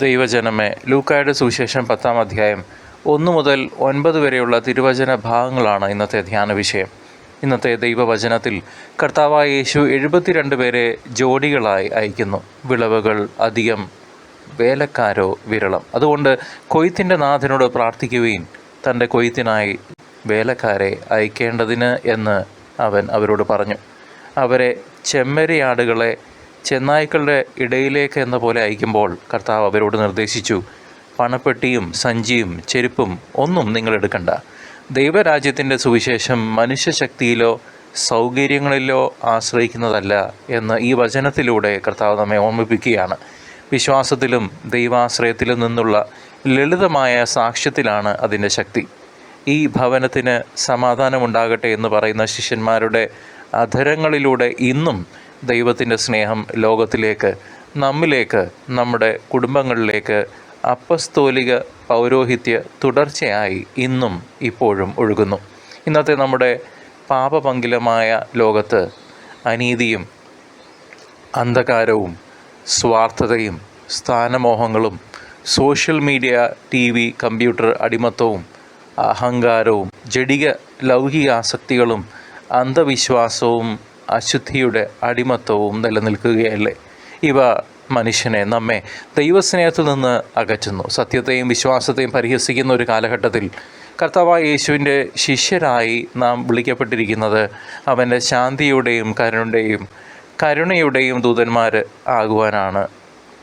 ദൈവജനമേ ലൂക്കായുടെ സുവിശേഷം പത്താം അധ്യായം ഒന്നു മുതൽ ഒൻപത് വരെയുള്ള തിരുവചന ഭാഗങ്ങളാണ് ഇന്നത്തെ ധ്യാന വിഷയം. ഇന്നത്തെ ദൈവവചനത്തിൽ കർത്താവായ യേശു എഴുപത്തിരണ്ട് പേരെ ജോഡികളായി അയക്കുന്നു. വിളവുകൾ അധികം വേലക്കാരോ വിരളം. അതുകൊണ്ട് കൊയ്ത്തിന്റെ നാഥനോട് പ്രാർത്ഥിക്കുകയും തന്റെ കൊയ്ത്തിനായി വേലക്കാരെ അയക്കേണ്ടതിന് എന്ന് അവൻ അവരോട് പറഞ്ഞു. അവരെ ചെമ്മരിയാടുകളെ ചെന്നായ്ക്കളുടെ ഇടയിലേക്ക് എന്ന പോലെ അയക്കുമ്പോൾ കർത്താവ് അവരോട് നിർദ്ദേശിച്ചു പണപ്പെട്ടിയും സഞ്ചിയും ചെരുപ്പും ഒന്നും നിങ്ങൾ എടുക്കണ്ട. ദൈവരാജ്യത്തിന്റെ സുവിശേഷം മനുഷ്യശക്തിയിലോ സൗകര്യങ്ങളിലോ ആശ്രയിക്കുന്നതല്ല എന്ന് ഈ വചനത്തിലൂടെ കർത്താവ് നമ്മെ ഓർമ്മിപ്പിക്കുകയാണ്. വിശ്വാസത്തിലും ദൈവാശ്രയത്തിലും നിന്നുള്ള ലളിതമായ സാക്ഷ്യത്തിലാണ് അതിന്റെ ശക്തി. ഈ ഭവനത്തിന് സമാധാനമുണ്ടാകട്ടെ എന്ന് പറയുന്ന ശിഷ്യന്മാരുടെ അധരങ്ങളിലൂടെ ഇന്നും ദൈവത്തിന്റെ സ്നേഹം ലോകത്തിലേക്ക് നമ്മിലേക്ക് നമ്മുടെ കുടുംബങ്ങളിലേക്ക് അപ്പസ്തോലിക പൗരോഹിത്യ തുടർച്ചയായി ഇന്നും ഇപ്പോഴും ഒഴുകുന്നു. ഇന്നത്തെ നമ്മുടെ പാപപങ്കിലമായ ലോകത്ത് അനീതിയും അന്ധകാരവും സ്വാർത്ഥതയും സ്ഥാനമോഹങ്ങളും social media T V computer അടിമത്തവും അഹങ്കാരവും ജഡിക ലൗകികാസക്തികളും അന്ധവിശ്വാസവും അശുദ്ധിയുടെ അടിമത്തവും നിലനിൽക്കുകയല്ലേ? ഇവ മനുഷ്യനെ നമ്മെ ദൈവസ്നേഹത്തിൽ നിന്ന് അകറ്റുന്നു. സത്യത്തെയും വിശ്വാസത്തെയും പരിഹസിക്കുന്ന ഒരു കാലഘട്ടത്തിൽ കർത്താവായ യേശുവിന്റെ ശിഷ്യരായി നാം വിളിക്കപ്പെട്ടിരിക്കുന്നത് അവന്റെ ശാന്തിയുടെയും കരുണയുടെയും കരുണയുടെയും ദൂതന്മാർ ആകുവാനാണ്.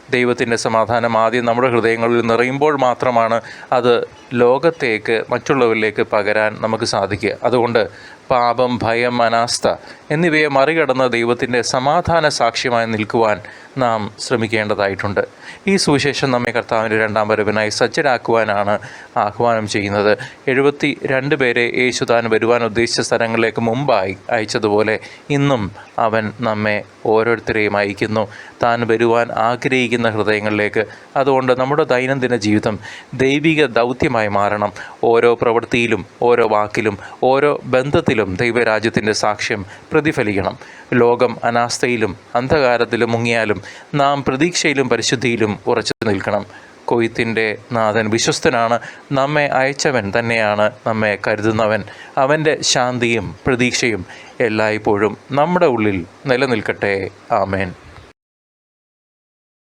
ദൈവത്തിന്റെ സമാധാനം ആദ്യം നമ്മുടെ ഹൃദയങ്ങളിൽ നിറയുമ്പോൾ മാത്രമാണ് അത് ലോകത്തേക്ക് മറ്റുള്ളവരിലേക്ക് പകരാൻ നമുക്ക് സാധിക്കുക. അതുകൊണ്ട് പാപം ഭയം അനാസ്ഥ എന്നിവയെ മറികടന്ന് ദൈവത്തിന്റെ സമാധാന സാക്ഷ്യമായി നിൽക്കുവാൻ നാം ശ്രമിക്കേണ്ടതായിട്ടുണ്ട്. ഈ സുവിശേഷം നമ്മെ കർത്താവിന്റെ രണ്ടാം വരവിനായി സജ്ജരാക്കുവാനാണ് ആഹ്വാനം ചെയ്യുന്നത്. എഴുപത്തി രണ്ട് പേരെ യേശു താൻ വരുവാൻ ഉദ്ദേശിച്ച സ്ഥലങ്ങളിലേക്ക് മുമ്പായി അയച്ചതുപോലെ ഇന്നും അവൻ നമ്മെ ഓരോരുത്തരെയും അയക്കുന്നു. താൻ വരുവാൻ ആഗ്രഹിക്കുന്ന ഹൃദയങ്ങളിലേക്ക്. അതുകൊണ്ട് നമ്മുടെ ദൈനംദിന ജീവിതം ദൈവിക ദൗത്യമായി മാറണം. ഓരോ പ്രവൃത്തിയിലും ഓരോ വാക്കിലും ഓരോ ബന്ധത്തിലും ദൈവരാജ്യത്തിന്റെ സാക്ഷ്യം പ്രതിഫലിക്കണം. ലോകം അനാസ്ഥയിലും അന്ധകാരത്തിലും മുങ്ങിയാലും നാം പ്രതീക്ഷയിലും പരിശുദ്ധിയിലും ഉറച്ചു നിൽക്കണം. കൊയ്ത്തിന്റെ നാഥൻ വിശ്വസ്തനാണ്. നമ്മെ അയച്ചവൻ തന്നെയാണ്. നമ്മെ കരുതുന്നവൻ. അവന്റെ ശാന്തിയും പ്രതീക്ഷയും എല്ലായ്പ്പോഴും നമ്മുടെ ഉള്ളിൽ നിലനിൽക്കട്ടെ. ആമേൻ.